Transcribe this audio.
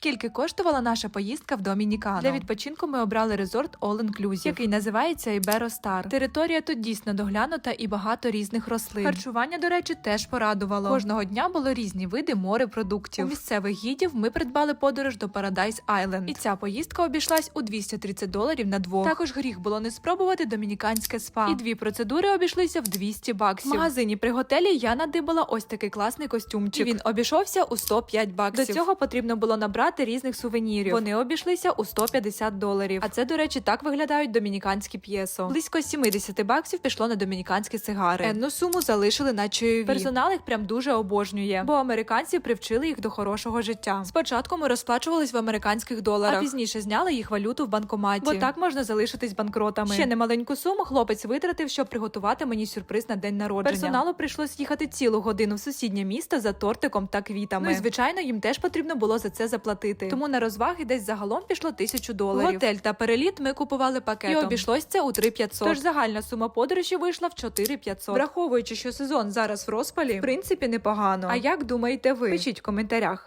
Скільки коштувала наша поїздка в Домінікану? Для відпочинку ми обрали резорт All Inclusive, який називається Ibero Star. Територія тут дійсно доглянута і багато різних рослин. Харчування, до речі, теж порадувало. Кожного дня було різні види морепродуктів. У місцевих гідів ми придбали подорож до Paradise Island. І ця поїздка обійшлась у 230 доларів на двох. Також гріх було не спробувати домініканське спа. І дві процедури обійшлися в 200 баксів. В магазині при готелі я надибала ось такий класний костюмчик. І він обійшовся у 105 баксів. До цього потрібно було набрати різних сувенірів. Вони обійшлися у 150 доларів. А це, до речі, так виглядають домініканські п'єсо. Близько 70 баксів пішло на домініканські сигари. Енну суму залишили на чайові. Персонал їх прям дуже обожнює, бо американці привчили їх до хорошого життя. Спочатку ми розплачувались в американських доларах, а пізніше зняли їх валюту в банкоматі. Бо так можна залишитись банкротами. Ще немаленьку суму хлопець витратив, щоб приготувати мені сюрприз на день народження. Персоналу прийшлось їхати цілу годину в сусіднє місто за тортиком та квітами. Ну і звичайно, їм теж потрібно було за це заплатити. Тому на розваги десь загалом пішло тисячу доларів. Готель та переліт ми купували пакетом. І обійшлось це у 3500. Тож загальна сума подорожі вийшла в 4500. Враховуючи, що сезон зараз в розпалі, в принципі непогано. А як думаєте ви? Пишіть в коментарях.